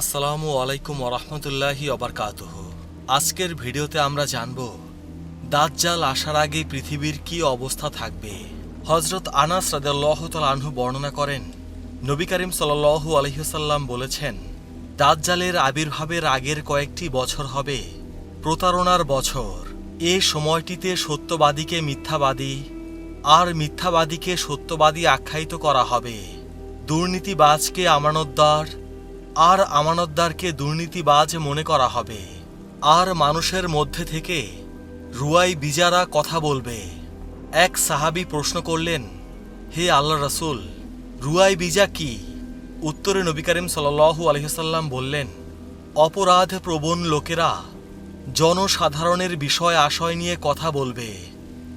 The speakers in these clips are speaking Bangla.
আসসালামু আলাইকুম ওরহমতুল্লাহি অবরকাতুহ আজকের ভিডিওতে আমরা জানব, দাজ্জাল আসার আগে পৃথিবীর কি অবস্থা থাকবে? হজরত আনাস রাদাল্লাহ আনহু বর্ণনা করেন, নবী করিম সাল্লাল্লাহু আলহিহসাল্লাম বলেছেন, দাজ্জালের আবির্ভাবের আগের কয়েকটি বছর হবে প্রতারণার বছর। এ সময়টিতে সত্যবাদীকে মিথ্যাবাদী আর মিথ্যাবাদীকে সত্যবাদী আখ্যায়িত করা হবে। দুর্নীতিবাজকে আমানতদার আর আমানতদারকে দুর্নীতিবাজ মনে করা হবে। আর মানুষের মধ্যে থেকে রুয়াই বিজারা কথা বলবে। এক সাহাবী প্রশ্ন করলেন, হে আল্লাহ রসুল, রুয়াই বিজা কি? উত্তরে নবী করিম সাল্লাল্লাহু আলহিহাল্লাম বললেন, অপরাধ প্রবণ লোকেরা জনসাধারণের বিষয় আশয় নিয়ে কথা বলবে।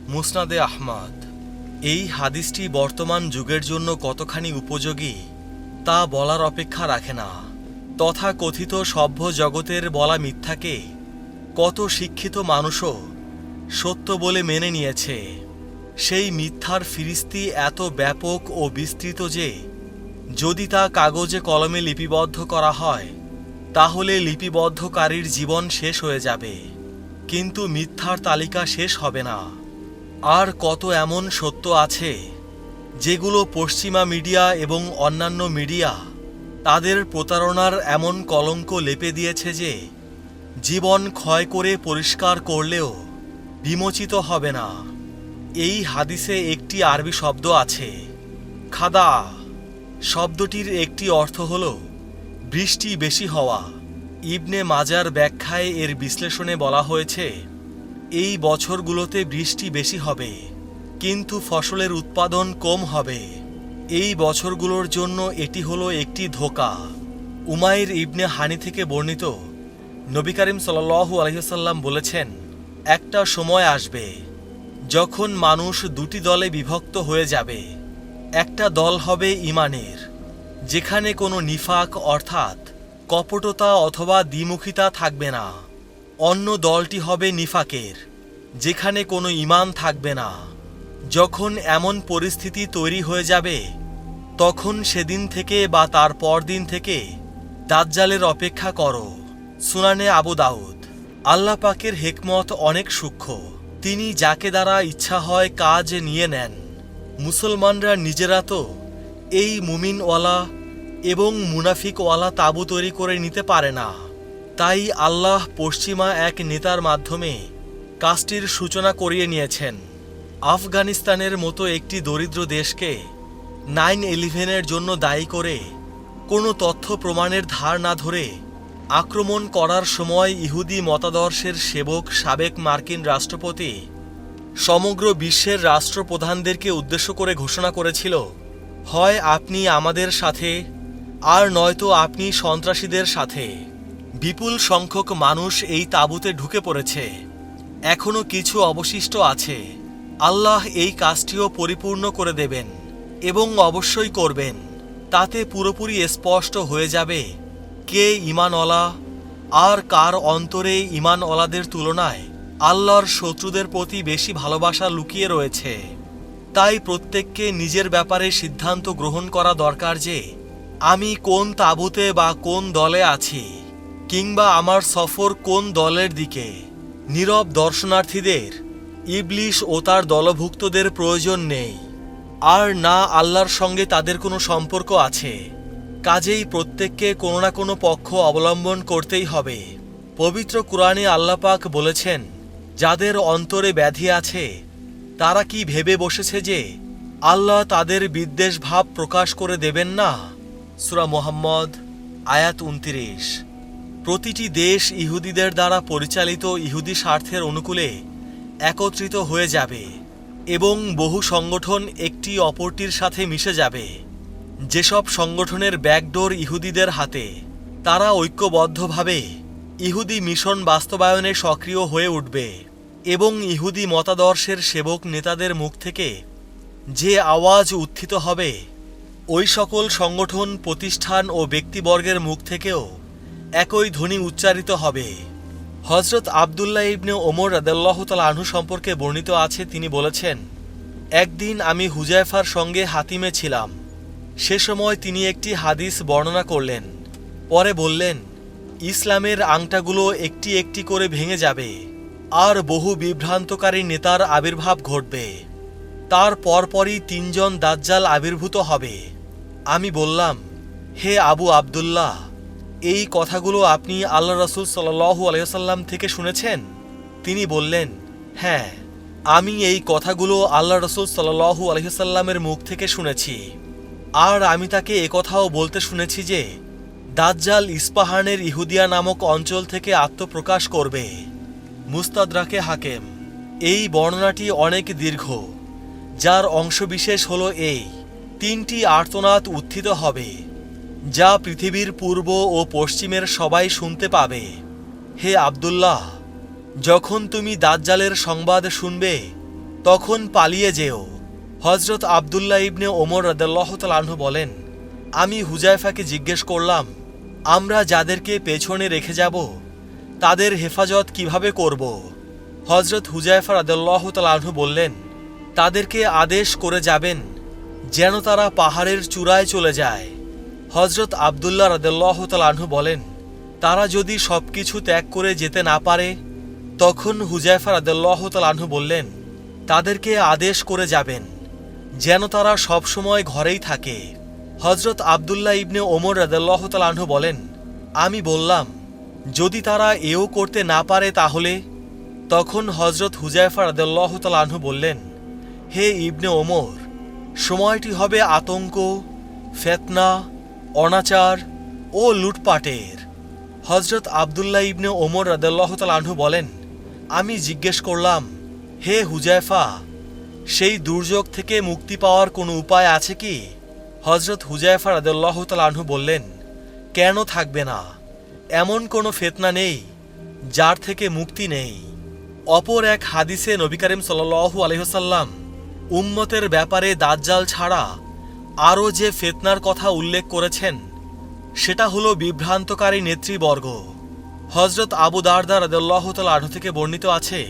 মুসনাদে আহমদ, এই হাদিসটি বর্তমান যুগের জন্য কতখানি উপযোগী তা বলার অপেক্ষা রাখে না। তথা কথিত সভ্য জগতের বলা মিথ্যাকে কত শিক্ষিত মানুষও সত্য বলে মেনে নিয়েছে। সেই মিথ্যার ফিরিস্তি এত ব্যাপক ও বিস্তৃত যে, যদি তা কাগজে কলমে লিপিবদ্ধ করা হয়, তাহলে লিপিবদ্ধকারীর জীবন শেষ হয়ে যাবে। কিন্তু মিথ্যার তালিকা শেষ হবে না। আর কত এমন সত্য আছে, যেগুলো পশ্চিমা মিডিয়া এবং অন্যান্য মিডিয়া তাদের প্রতারণার এমন কলঙ্ক লেপে দিয়েছে যে, জীবন ক্ষয় করে পরিষ্কার করলেও বিমোচিত হবে না। এই হাদিসে একটি আরবি শব্দ আছে, খাদা। শব্দটির একটি অর্থ হল বৃষ্টি বেশি হওয়া। ইবনে মাজার ব্যাখ্যায় এর বিশ্লেষণে বলা হয়েছে, এই বছরগুলোতে বৃষ্টি বেশি হবে, কিন্তু ফসলের উৎপাদন কম হবে। এই বছরগুলোর জন্য এটি হলো একটি ধোকা। উমাইর ইবনে হানি থেকে বর্ণিত। নবী করিম সাল্লাল্লাহু আলহিহাল্লাম বলেছেন, একটা সময় আসবে যখন মানুষ দুটি দলে বিভক্ত হয়ে যাবে। একটা দল হবে ইমানের, যেখানে কোনো নিফাক অর্থাৎ কপটতা অথবা দ্বিমুখিতা থাকবে না। অন্য দলটি হবে নিফাকের, যেখানে কোনো ইমান থাকবে না। যখন এমন পরিস্থিতি তৈরি হয়ে যাবে তখন সেদিন থেকে বা তার পরদিন থেকে দাজ্জালের অপেক্ষা করো, সুনানে আবু দাউদ। আল্লাহ পাকের হেকমত অনেক সূক্ষ্ম। তিনি যাকে দ্বারা ইচ্ছা হয় কাজ নিয়ে নেন। মুসলমানরা নিজেরা তো এই মুমিনওয়ালা এবং মুনাফিকওয়ালা তাবু তৈরি করে নিতে পারে না। তাই আল্লাহ পশ্চিমা এক নেতার মাধ্যমে কাজটির সূচনা করিয়ে নিয়েছেন। আফগানিস্তানের মতো একটি দরিদ্র দেশকে নাইন ইলেভেনের জন্য দায়ী করে কোনো তথ্য প্রমাণের ধার না ধরে আক্রমণ করার সময় ইহুদি মতাদর্শের সেবক সাবেক মার্কিন রাষ্ট্রপতি, সমগ্র বিশ্বের রাষ্ট্রপ্রধানদেরকে উদ্দেশ্য করে ঘোষণা করেছিল, হয় আপনি আমাদের সাথে, আর নয়তো আপনি সন্ত্রাসীদের সাথে। বিপুল সংখ্যক মানুষ এই তাঁবুতে ঢুকে পড়েছে। এখনও কিছু অবশিষ্ট আছে। আল্লাহ এই কাজটিও পরিপূর্ণ করে দেবেন। এবং অবশ্যই করবেন। তাতে পুরোপুরি স্পষ্ট হয়ে যাবে কে ইমানওয়ালা আর কার অন্তরে ইমানওয়ালাদের তুলনায় আল্লাহর শত্রুদের প্রতি বেশি ভালোবাসা লুকিয়ে রয়েছে। তাই প্রত্যেককে নিজের ব্যাপারে সিদ্ধান্ত গ্রহণ করা দরকার যে, আমি কোন তাঁবুতে বা কোন দলে আছি, কিংবা আমার সফর কোন দলের দিকে। নীরব দর্শনার্থীদের, ইবলিশ ও তার দলভুক্তদের প্রয়োজন নেই। আর না আল্লাহর সঙ্গে তাদের কোনো সম্পর্ক আছে। কাজেই প্রত্যেককে কোনো না কোনো পক্ষ অবলম্বন করতেই হবে। পবিত্র কুরআনে আল্লাপাক বলেছেন, যাদের অন্তরে ব্যাধি আছে, তারা কি ভেবে বসেছে যে আল্লাহ তাদের বিদ্বেষ ভাব প্রকাশ করে দেবেন না? সুরা মোহাম্মদ, আয়াত উনতিরিশ। প্রতিটি দেশ ইহুদিদের দ্বারা পরিচালিত ইহুদি স্বার্থের অনুকূলে একত্রিত হয়ে যাবে। এবং বহু সংগঠন একটি অপরটির সাথে মিশে যাবে। যেসব সংগঠনের ব্যাকডোর ইহুদিদের হাতে, তারা ঐক্যবদ্ধভাবে ইহুদি মিশন বাস্তবায়নে সক্রিয় হয়ে উঠবে এবং ইহুদি মতাদর্শের সেবক নেতাদের মুখ থেকে যে আওয়াজ উত্থিত হবে, ওই সকল সংগঠন, প্রতিষ্ঠান ও ব্যক্তিবর্গের মুখ থেকেও একই ধ্বনি উচ্চারিত হবে। হজরত আবদুল্লাহ ইবনে ওমর রাদাল্লাহ তাল আনহু সম্পর্কে বর্ণিত আছে, তিনি বলেছেন, একদিন আমি হুজাইফার সঙ্গে হাতিমে ছিলাম। সে সময় তিনি একটি হাদিস বর্ণনা করলেন। পরে বললেন, ইসলামের আংটাগুলো একটি একটি করে ভেঙে যাবে, আর বহু বিভ্রান্তকারী নেতার আবির্ভাব ঘটবে। তার পরপরই তিনজন দাজ্জাল আবির্ভূত হবে। আমি বললাম, হে আবু আবদুল্লাহ এই কথাগুলো আপনি আল্লাহ রসুল সাল্লু আলহাম থেকে শুনেছেন? তিনি বললেন হ্যাঁ আমি এই কথাগুলো আল্লাহ রসুল সাল্লু আলহিসাল্লামের মুখ থেকে শুনেছি। আর আমি তাকে একথাও বলতে শুনেছি যে, দাজ্জাল ইস্পাহানের ইহুদিয়া নামক অঞ্চল থেকে আত্মপ্রকাশ করবে। মুস্তাদরাকে হাকেম, এই বর্ণনাটি অনেক দীর্ঘ। যার অংশবিশেষ হল এই, তিনটি আর্তনাদ উত্থিত হবে। যা পৃথিবীর পূর্ব ও পশ্চিমের সবাই শুনতে পাবে। হে আবদুল্লাহ, যখন তুমি দাজ্জালের সংবাদ শুনবে, তখন পালিয়ে যেও। হজরত আবদুল্লাহ ইবনে ওমর রদাল্লাহতালাহু বলেন, আমি হুজাইফাকে জিজ্ঞেস করলাম, আমরা যাদেরকে পেছনে রেখে যাব, তাদের হেফাজত কীভাবে করব? হজরত হুজাইফা রাদাল্লাহ তালাহু বললেন, তাদেরকে আদেশ করে যাবেন, যেন তারা পাহাড়ের চূড়ায় চলে যায়। হজরত আবদুল্লাহ রাদাল্লাহ তালাহু বলেন, তারা যদি সব কিছু ত্যাগ করে যেতে না পারে, তখন হুজাইফা রাদাল্লাহ তালাহু বললেন, তাদেরকে আদেশ করে যাবেন, যেন তারা সবসময় ঘরেই থাকে। হজরত আবদুল্লাহ ইবনে ওমর রাদাল্লাহ তালাহু বলেন, আমি বললাম, যদি তারা এও করতে না পারে তাহলে, তখন হজরত হুজাইফা রাদাল্লাহ তালাহু বললেন, হে ইবনে ওমর, সময়টি হবে আতঙ্ক, ফেতনা অনাচার ও লুটপাটের। হজরত আবদুল্লাহ ইবনে ওমর রাদাল্লাহ তালাহু বলেন, আমি জিজ্ঞেস করলাম, হে হুজাইফা সেই দুর্যোগ থেকে মুক্তি পাওয়ার কোনো উপায় আছে কি? হজরত হুজাইফা রাদাল্লাহ তালাহু বললেন, কেন থাকবে না? এমন কোনো ফেতনা নেই, যার থেকে মুক্তি নেই। অপর এক হাদিসে নবী করিম সাল্লু আলহ্লাম উম্মতের ব্যাপারে দাজ্জাল ছাড়া আরও যে ফেতনার কথা উল্লেখ করেছেন, সেটা হলো বিভ্রান্তকারী নেতৃবর্গ। হজরত আবু দারদা রদুল্লাহ আঠ থেকে বর্ণিত আছে,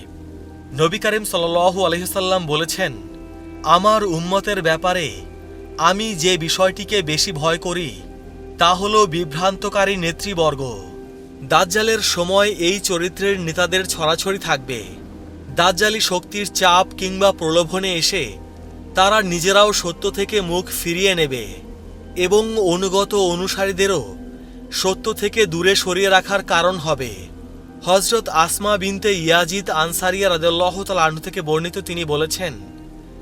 নবী করিম সাল্লু আলহিসাল্লাম বলেছেন, আমার উম্মতের ব্যাপারে আমি যে বিষয়টিকে বেশি ভয় করি, তা হল বিভ্রান্তকারী নেতৃবর্গ। দাজ্জালের সময় এই চরিত্রের নেতাদের ছড়াছড়ি থাকবে। দাজ্জালি শক্তির চাপ কিংবা প্রলোভনে এসে তারা নিজেরাও সত্য থেকে মুখ ফিরিয়ে নেবে এবং অনুগত অনুসারীদেরও সত্য থেকে দূরে সরিয়ে রাখার কারণ হবে। হজরত আসমা বিনতে ইয়াজিদ আনসারিয়া রাদেল্লাহ তালু থেকে বর্ণিত তিনি বলেছেন,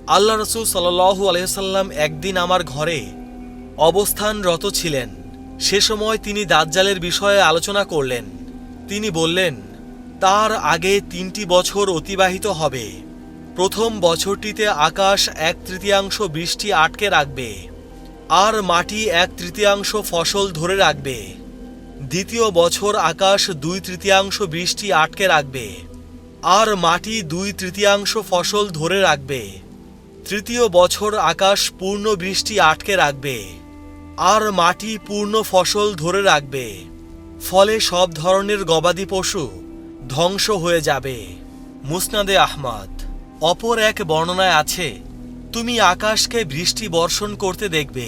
আল্লাহ রসুল সাল্লু আলহ্লাম একদিন আমার ঘরে অবস্থানরত ছিলেন। সে সময় তিনি দাজ্জালের বিষয়ে আলোচনা করলেন। তিনি বললেন, তার আগে তিনটি বছর অতিবাহিত হবে। প্রথম বছরটিতে আকাশ এক তৃতীয়াংশ বৃষ্টি আটকে রাখবে, আর মাটি এক তৃতীয়াংশ ফসল ধরে রাখবে। দ্বিতীয় বছর আকাশ দুই তৃতীয়াংশ বৃষ্টি আটকে রাখবে, আর মাটি দুই তৃতীয়াংশ ফসল ধরে রাখবে। তৃতীয় বছর আকাশ পূর্ণ বৃষ্টি আটকে রাখবে, আর মাটি পূর্ণ ফসল ধরে রাখবে। ফলে সব ধরনের গবাদি পশু ধ্বংস হয়ে যাবে। মুসনাদে আহমদ। অপর এক বর্ণনায় আছে, তুমি আকাশকে বৃষ্টি বর্ষণ করতে দেখবে,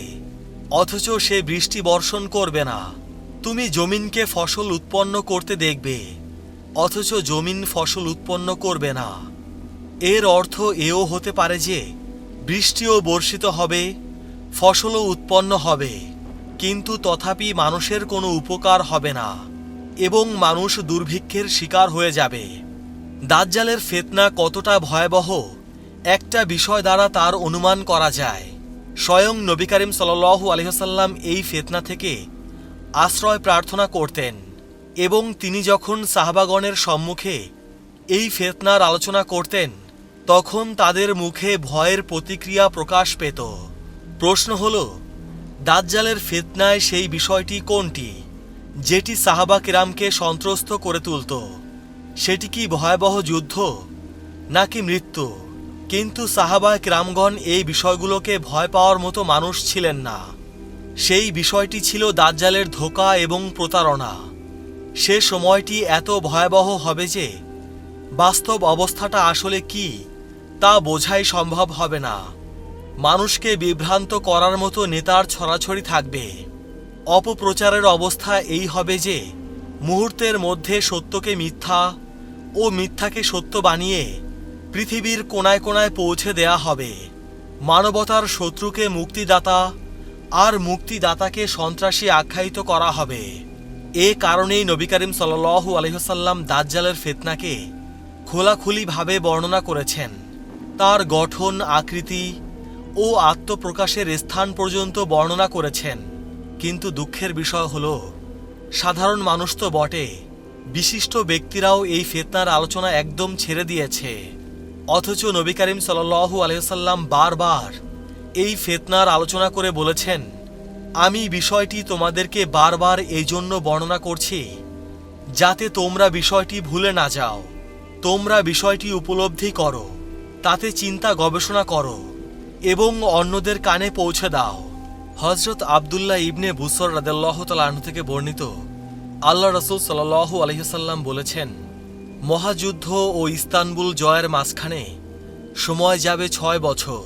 অথচ সে বৃষ্টি বর্ষণ করবে না। তুমি জমিনকে ফসল উৎপন্ন করতে দেখবে, অথচ জমিন ফসল উৎপন্ন করবে না। এর অর্থ এও হতে পারে যে, বৃষ্টিও বর্ষিত হবে, ফসলও উৎপন্ন হবে, কিন্তু তথাপি মানুষের কোনো উপকার হবে না, এবং মানুষ দুর্ভিক্ষের শিকার হয়ে যাবে। দাজ্জালের ফেতনা কতটা ভয়াবহ, একটা বিষয় দ্বারা তার অনুমান করা যায়। স্বয়ং নবী করিম সাল্লু আলহ্লাম এই ফেতনা থেকে আশ্রয় প্রার্থনা করতেন এবং তিনি যখন সাহাবাগণের সম্মুখে এই ফেতনার আলোচনা করতেন, তখন তাদের মুখে ভয়ের প্রতিক্রিয়া প্রকাশ পেত। প্রশ্ন হল, দাজ্জালের ফেতনায় সেই বিষয়টি কোনটি, যেটি সাহাবা কিরামকে সন্ত্রস্ত করে তুলত? সেটি কি ভয়াবহ যুদ্ধ? নাকি মৃত্যু? কিন্তু সাহাবা কিরামগণ এই বিষয়গুলোকে ভয় পাওয়ার মতো মানুষ ছিলেন না। সেই বিষয়টি ছিল দাজ্জালের ধোকা এবং প্রতারণা। সে সময়টি এত ভয়াবহ হবে যে, বাস্তব অবস্থাটা আসলে কি, তা বোঝাই সম্ভব হবে না। মানুষকে বিভ্রান্ত করার মতো নেতার ছড়াছড়ি থাকবে। অপপ্রচারের অবস্থা এই হবে যে, মুহূর্তের মধ্যে সত্যকে মিথ্যা ও মিথ্যাকে সত্য বানিয়ে পৃথিবীর কোনায় কোনায় পৌঁছে দেয়া হবে। মানবতার শত্রুকে মুক্তিদাতা আর মুক্তিদাতাকে সন্ত্রাসী আখ্যায়িত করা হবে। এ কারণেই নবী করিম সাল্লু আলহিহসাল্লাম দাজ্জালের ফেতনাকে খোলাখুলিভাবে বর্ণনা করেছেন। তার গঠন, আকৃতি ও আত্মপ্রকাশের স্থান পর্যন্ত বর্ণনা করেছেন। কিন্তু দুঃখের বিষয় হল, সাধারণ মানুষ তো বটে। বিশিষ্ট ব্যক্তিরাও এই ফেতনার আলোচনা একদম ছেড়ে দিয়েছে। অথচ নবী করিম সাল্লু আলহিসাল্লাম বারবার এই ফেতনার আলোচনা করে বলেছেন, আমি বিষয়টি তোমাদেরকে বারবার এই জন্য বর্ণনা করছি, যাতে তোমরা বিষয়টি ভুলে না যাও। তোমরা বিষয়টি উপলব্ধি করো, তাতে চিন্তা গবেষণা করো এবং অন্যদের কানে পৌঁছে দাও। হজরত আবদুল্লাহ ইবনে বুসর রাদাল্লাহ তালাহ থেকে বর্ণিত আল্লাহ রসুল সাল্লাহ আলহিসাল্লাম বলেছেন, মহাযুদ্ধ ও ইস্তানবুল জয়ের মাঝখানে সময় যাবে ছয় বছর।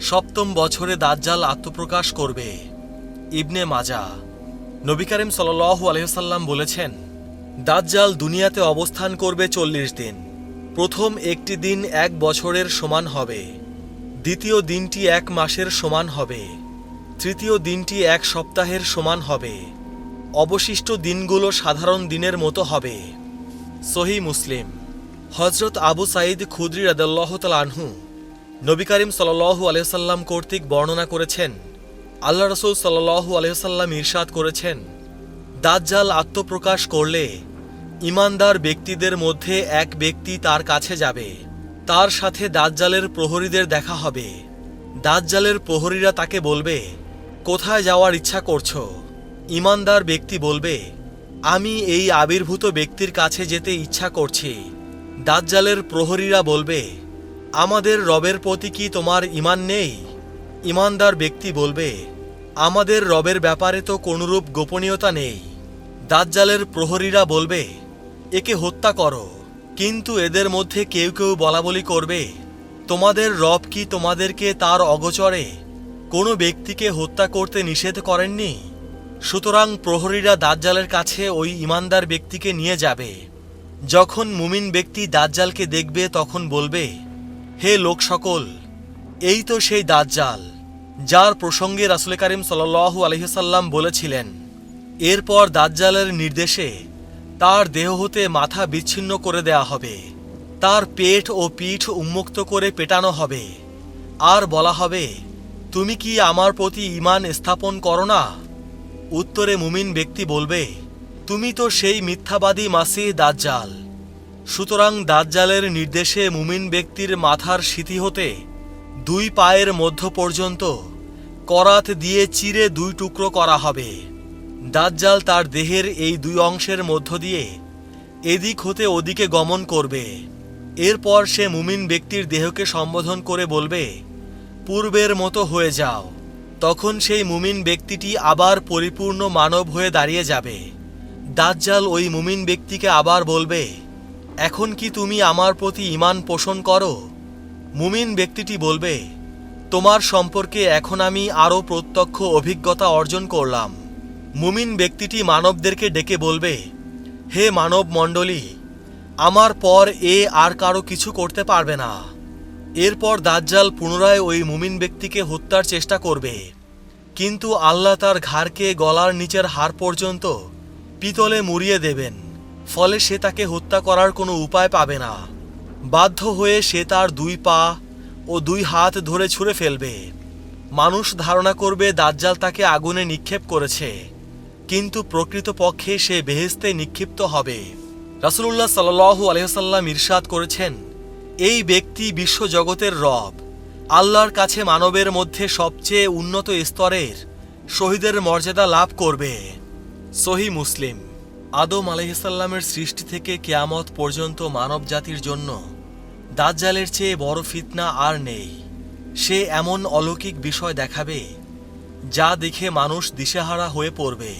সপ্তম বছরে দাজ্জাল আত্মপ্রকাশ করবে। ইবনে মাজা, নবী করিম সাল্লাহ আলহিসাল্লাম বলেছেন, দাজ্জাল দুনিয়াতে অবস্থান করবে চল্লিশ দিন। প্রথম একটি দিন এক বছরের সমান হবে। দ্বিতীয় দিনটি এক মাসের সমান হবে। তৃতীয় দিনটি এক সপ্তাহের সমান হবে। অবশিষ্ট দিনগুলো সাধারণ দিনের মতো হবে। সহি মুসলিম। হজরত আবু সাঈদ খুদ্রি রাদাল্লাহ আনহু নবী করিম সাল্লাহু আলহাম কর্তৃক বর্ণনা করেছেন, আল্লাহ রসুল সাল্লাহু আলহাম ইরশাদ করেছেন, দাজ্জাল আত্মপ্রকাশ করলে ইমানদার ব্যক্তিদের মধ্যে এক ব্যক্তি তার কাছে যাবে, তার সাথে দাজ্জালের প্রহরীদের দেখা হবে। দাজ্জালের প্রহরীরা তাকে বলবে, কোথায় যাওয়ার ইচ্ছা করছ? ইমানদার ব্যক্তি বলবে, আমি এই আবির্ভূত ব্যক্তির কাছে যেতে ইচ্ছা করছি। দাজ্জালের প্রহরীরা বলবে, আমাদের রবের প্রতি কি তোমার ইমান নেই? ইমানদার ব্যক্তি বলবে, আমাদের রবের ব্যাপারে তো কোনরূপ গোপনীয়তা নেই। দাজ্জালের প্রহরীরা বলবে, একে হত্যা করো, কিন্তু এদের মধ্যে কেউ কেউ বলাবলি করবে, তোমাদের রব কি তোমাদেরকে তার অগচরে কোনো ব্যক্তিকে হত্যা করতে নিষেধ করেননি? সুতরাং প্রহরীরা দাজ্জালের কাছে ওই ইমানদার ব্যক্তিকে নিয়ে যাবে। যখন মুমিন ব্যক্তি দাজ্জালকে দেখবে, তখন বলবে, হে লোক সকল, এই তো সেই দাজ্জাল, যার প্রসঙ্গে রাসুল করিম সাল্লাহু আলহিসাল্লাম বলেছিলেন, এরপর দাজ্জালের নির্দেশে তার দেহ হতে মাথা বিচ্ছিন্ন করে দেয়া হবে, তার পেট ও পিঠ উন্মুক্ত করে পেটানো হবে। আর বলা হবে, তুমি কি আমার প্রতি ইমান স্থাপন করো না? উত্তরে মুমিন ব্যক্তি বলবে, তুমি তো সেই মিথ্যাবাদী মাসি দাজ্জাল। সুতরাং দাজ্জালের নির্দেশে মুমিন ব্যক্তির মাথার স্মৃতি হতে দুই পায়ের মধ্য পর্যন্ত করাত দিয়ে চিরে দুই টুকরো করা হবে। দাজ্জাল তার দেহের এই দুই অংশের মধ্য দিয়ে এদিক হতে ওদিকে গমন করবে। এরপর সে মুমিন ব্যক্তির দেহকে সম্বোধন করে বলবে, পূর্বের মতো হয়ে যাও। তখন সেই মুমিন ব্যক্তিটি আবার পরিপূর্ণ মানব হয়ে দাঁড়িয়ে যাবে। দাজ্জাল ওই মুমিন ব্যক্তিকে আবার বলবে, এখন কি তুমি আমার প্রতি ইমান পোষণ করো? মুমিন ব্যক্তিটি বলবে, তোমার সম্পর্কে এখন আমি আরও প্রত্যক্ষ অভিজ্ঞতা অর্জন করলাম। মুমিন ব্যক্তিটি মানবদেরকে ডেকে বলবে, হে মানব মণ্ডলী আমার পর এ আর কারও কিছু করতে পারবে না। এরপর দাজ্জাল পুনরায় ওই মুমিন ব্যক্তিকে হত্যার চেষ্টা করবে। কিন্তু আল্লাহ তার ঘাড়কে গলার নিচের হাড় পর্যন্ত পিতলে মুড়িয়ে দেবেন, ফলে সে তাকে হত্যা করার কোনো উপায় পাবে না। বাধ্য হয়ে সে তার দুই পা ও দুই হাত ধরে ছুঁড়ে ফেলবে। মানুষ ধারণা করবে দাজ্জাল তাকে আগুনে নিক্ষেপ করেছে, কিন্তু প্রকৃতপক্ষে সে বেহেস্তে নিক্ষিপ্ত হবে। রাসুলুল্লাহ সাল্লু আলহ্লাম ইরশাদ করেছেন এই ব্যক্তি বিশ্বজগতের রব, আল্লাহর কাছে মানবের মধ্যে সবচেয়ে উন্নত স্তরের, শহীদের মর্যাদা লাভ করবে। সহি মুসলিম, আদম আলহিসাল্লামের সৃষ্টি থেকে কেয়ামত পর্যন্ত মানব জাতির জন্য দাজ্জালের চেয়ে বড় ফিতনা আর নেই। সে এমন অলৌকিক বিষয় দেখাবে, যা দেখে মানুষ দিশেহারা হয়ে পড়বে।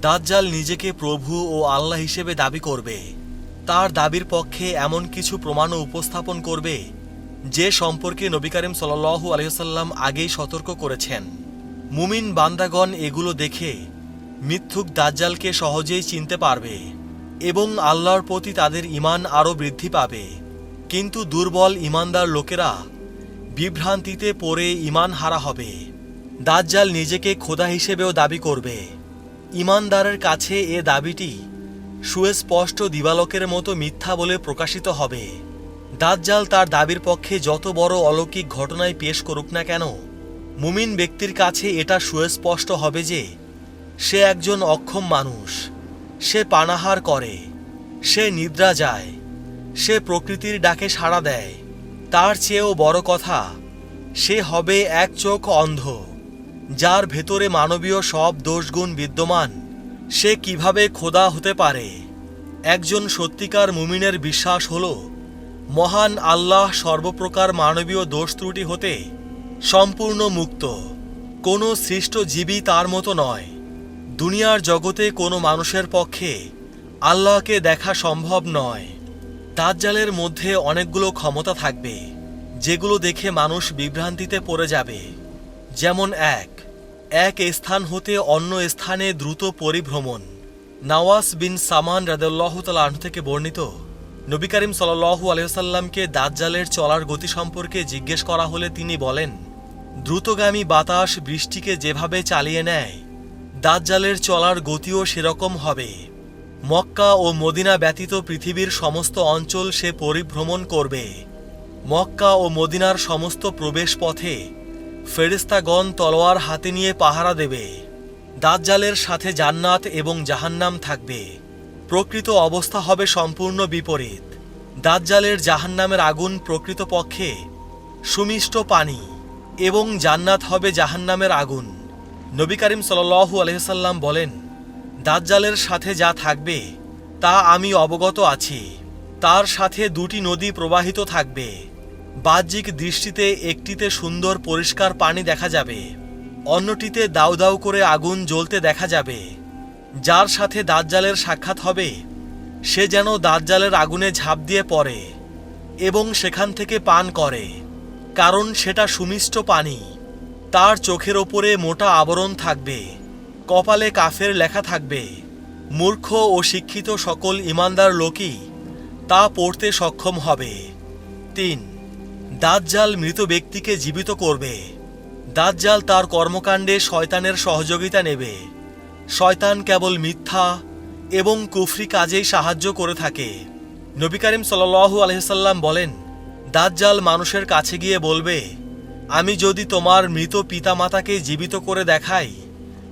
দাজ্জাল নিজেকে প্রভু ও আল্লাহ হিসেবে দাবি করবে। তার দাবির পক্ষে এমন কিছু প্রমাণও উপস্থাপন করবে, যে সম্পর্কে নবী করিম সাল্লু আলহিসাল্লাম আগেই সতর্ক করেছেন। মুমিন বান্দাগণ এগুলো দেখে মিথ্যুক দাজ্জালকে সহজেই চিনতে পারবে এবং আল্লাহর প্রতি তাদের ইমান আরও বৃদ্ধি পাবে। কিন্তু দুর্বল ইমানদার লোকেরা বিভ্রান্তিতে পড়ে ইমান হারা হবে। দাজ্জাল নিজেকে খোদা হিসেবেও দাবি করবে। ইমানদারের কাছে এ দাবিটি সুস্পষ্ট দিবালকের মতো মিথ্যা বলে প্রকাশিত হবে। দাজ্জাল তার দাবির পক্ষে যত বড় অলৌকিক ঘটনায় পেশ করুক না কেন, মুমিন ব্যক্তির কাছে এটা সুস্পষ্ট হবে যে, সে একজন অক্ষম মানুষ, সে পানাহার করে, সে নিদ্রা যায়, সে প্রকৃতির ডাকে সাড়া দেয়, তার চেয়েও বড় কথা, সে হবে এক চোখ অন্ধ, যার ভেতরে মানবীয় সব দোষগুণ বিদ্যমান। সে কীভাবে খোদা হতে পারে? একজন সত্যিকার মুমিনের বিশ্বাস হল, মহান আল্লাহ সর্বপ্রকার মানবীয় দোষ ত্রুটি হতে সম্পূর্ণ মুক্ত। কোনো সৃষ্ট জীবী তার মতো নয়। দুনিয়ার জগতে কোনো মানুষের পক্ষে আল্লাহকে দেখা সম্ভব নয়। দাজ্জালের মধ্যে অনেকগুলো ক্ষমতা থাকবে, যেগুলো দেখে মানুষ বিভ্রান্তিতে পড়ে যাবে। যেমন এক এক স্থান হতে অন্য স্থানে দ্রুত পরিভ্রমণ। নওয়াজ বিন সামান রাদুল্লাহ তালাহ থেকে বর্ণিত, নবী করিম সাল্লাহু আলহামকে দাজ্জালের চলার গতি সম্পর্কে জিজ্ঞেস করা হলে তিনি বলেন, দ্রুতগামী বাতাস বৃষ্টিকে যেভাবে চালিয়ে নেয়, দাজ্জালের চলার গতিও সেরকম হবে। মক্কা ও মদিনা ব্যতীত পৃথিবীর সমস্ত অঞ্চল সে পরিভ্রমণ করবে। মক্কা ও মদিনার সমস্ত প্রবেশ পথে ফেরিস্তাগণ তলোয়ার হাতে নিয়ে পাহারা দেবে। দাজ্জালের সাথে জান্নাত এবং জাহান্নাম থাকবে। প্রকৃত অবস্থা হবে সম্পূর্ণ বিপরীত। দাজ্জালের জাহান্নামের আগুন প্রকৃতপক্ষে সুমিষ্ট পানি এবং জান্নাত হবে জাহান্নামের আগুন। নবী করিম সাল্লু আলহিসাল্লাম বলেন, দাজ্জালের সাথে যা থাকবে, তা আমি অবগত আছি। তার সাথে দুটি নদী প্রবাহিত থাকবে। বাহ্যিক দৃষ্টিতে একটিতে সুন্দর পরিষ্কার পানি দেখা যাবে। অন্যটিতে দাউ দাউ করে আগুন জ্বলতে দেখা যাবে। যার সাথে দাজ্জালের সাক্ষাৎ হবে, সে যেন দাজ্জালের আগুনে ঝাঁপ দিয়ে পড়ে এবং সেখান থেকে পান করে, কারণ সেটা সুমিষ্ট পানি। তার চোখের ওপরে মোটা আবরণ থাকবে, কপালে কাফের লেখা থাকবে, মূর্খ ও শিক্ষিত সকল ইমানদার লোকই তা পড়তে সক্ষম হবে। তিন দাজ্জাল মৃত ব্যক্তিকে জীবিত করবে। দাজ্জাল তার কর্মকাণ্ডে শয়তানের সহযোগিতা নেবে। শয়তান কেবল মিথ্যা এবং কুফরি কাজেই সাহায্য করে থাকে। নবী করিম সাল্লু আলহিসাল্লাম বলেন, দাজ্জাল মানুষের কাছে গিয়ে বলবে, আমি যদি তোমার মৃত পিতামাতাকে জীবিত করে দেখাই,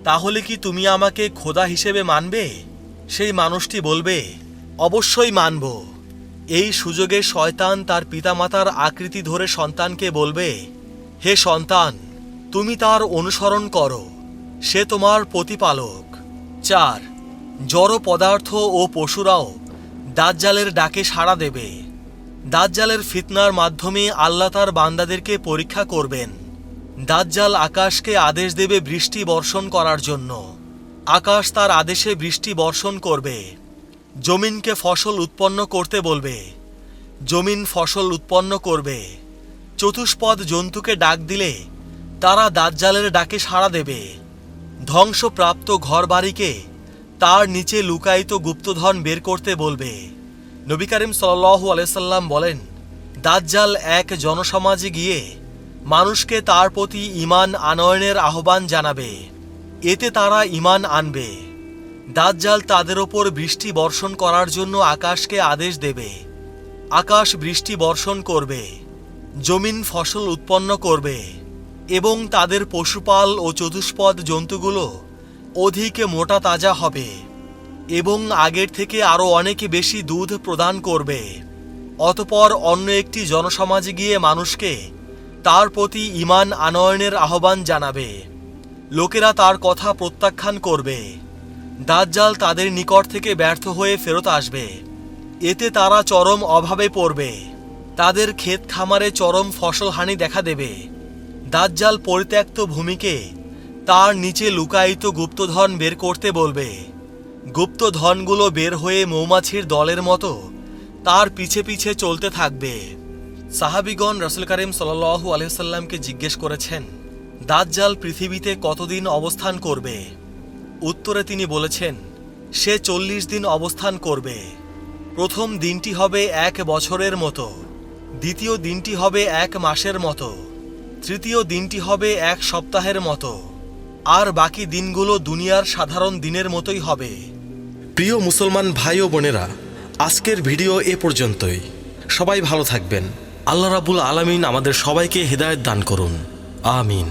তাহলে কি তুমি আমাকে খোদা হিসেবে মানবে সেই মানুষটি বলবে, অবশ্যই মানব। এই সুযোগে শয়তান তার পিতামাতার আকৃতি ধরে সন্তানকে বলবে, হে সন্তান, তুমি তার অনুসরণ করো, সে তোমার প্রতিপালক। চার, জড় পদার্থ ও পশুরাও দাজ্জালের ডাকে সাড়া দেবে। দাজ্জালের ফিতনার মাধ্যমে আল্লাহ তার বান্দাদেরকে পরীক্ষা করবেন। দাজ্জাল আকাশকে আদেশ দেবে বৃষ্টি বর্ষণ করার জন্য। আকাশ তার আদেশে বৃষ্টি বর্ষণ করবে। জমিনকে ফসল উৎপন্ন করতে বলবে। জমিন ফসল উৎপন্ন করবে। চতুষ্পদ জন্তুকে ডাক দিলে তারা দাজ্জালের ডাকে সাড়া দেবে। ধ্বংসপ্রাপ্ত ঘরবাড়িকে তার নিচে লুকায়িত গুপ্তধন বের করতে বলবে। নবী করিম সাল্লু আলাইসাল্লাম বলেন, দাজ্জাল এক জনসমাজে গিয়ে মানুষকে তার প্রতি ইমান আনয়নের আহ্বান জানাবে। এতে তারা ইমান আনবে। দাজ্জাল তাদের ওপর বৃষ্টি বর্ষণ করার জন্য আকাশকে আদেশ দেবে। আকাশ বৃষ্টি বর্ষণ করবে, জমিন ফসল উৎপন্ন করবে, এবং তাদের পশুপাল ও চতুষ্পদ জন্তুগুলো অধিক মোটা তাজা হবে, এবং আগের থেকে আরও অনেক বেশি দুধ প্রদান করবে। অতপর অন্য একটি জনসমাজে গিয়ে মানুষকে তার প্রতি ইমান আনয়নের আহ্বান জানাবে। লোকেরা তার কথা প্রত্যাখ্যান করবে। দাজ্জাল তাদের নিকট থেকে ব্যর্থ হয়ে ফেরত আসবে। এতে তারা চরম অভাবে পড়বে। তাদের ক্ষেত খামারে চরম ফসলহানি দেখা দেবে। দাজ্জাল পরিত্যক্ত ভূমিকে তার নিচে লুকায়িত গুপ্তধন বের করতে বলবে। গুপ্তধনগুলো বের হয়ে মৌমাছির দলের মতো তার পিছে পিছে চলতে থাকবে। সাহাবিগণ রসুল করিম সাল্লু আলহিসাল্লামকে জিজ্ঞেস করেছেন, দাজ্জাল পৃথিবীতে কতদিন অবস্থান করবে? উত্তরে তিনি বলেছেন, সে চল্লিশ দিন অবস্থান করবে। প্রথম দিনটি হবে এক বছরের মতো, দ্বিতীয় দিনটি হবে এক মাসের মতো, তৃতীয় দিনটি হবে এক সপ্তাহের মতো, আর বাকি দিনগুলো দুনিয়ার সাধারণ দিনের মতোই হবে। প্রিয় মুসলমান ভাই ও বোনেরা, আজকের ভিডিও এ পর্যন্তই। সবাই ভালো থাকবেন। আল্লাহ রাবুল আলামিন আমাদের সবাইকে হৃদায়ত দান করুন। আমিন।